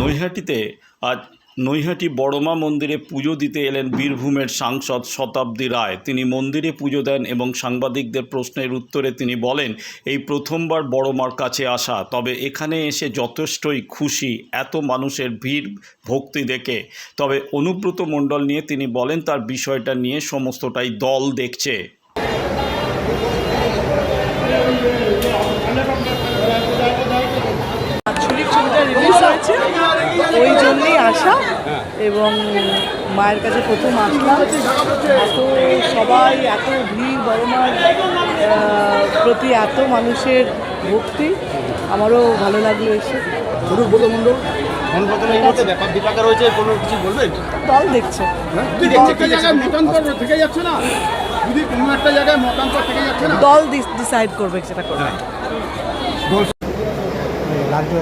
নৈহাটিতে আজ নৈহাটি বড়মা মন্দিরে পুজো দিতে এলেন বীরভূমের সাংসদ শতাব্দী রায়। তিনি মন্দিরে পুজো দেন এবং সাংবাদিকদের প্রশ্নের উত্তরে তিনি বলেন, এই প্রথমবার বড়মার কাছে আসা, তবে এখানে এসে যথেষ্টই খুশি, এত মানুষের ভিড়, ভক্তি দেখে। তবে অনুব্রত মণ্ডল নিয়ে তিনি বলেন, তার বিষয়টা নিয়ে সমস্তটাই দল দেখছে। ওই জন্যই আসা এবং মায়ের কাছে প্রথম আসলাম। এত সবাই এত ভিড় বড় মার প্রতি এত মানুষের ভক্তি আমারও ভালো লাগল এসে। কোনো কিছু বলবেন? দল দেখছে। না? দল ডিসাইড করবে সেটা করবে। রাজ্য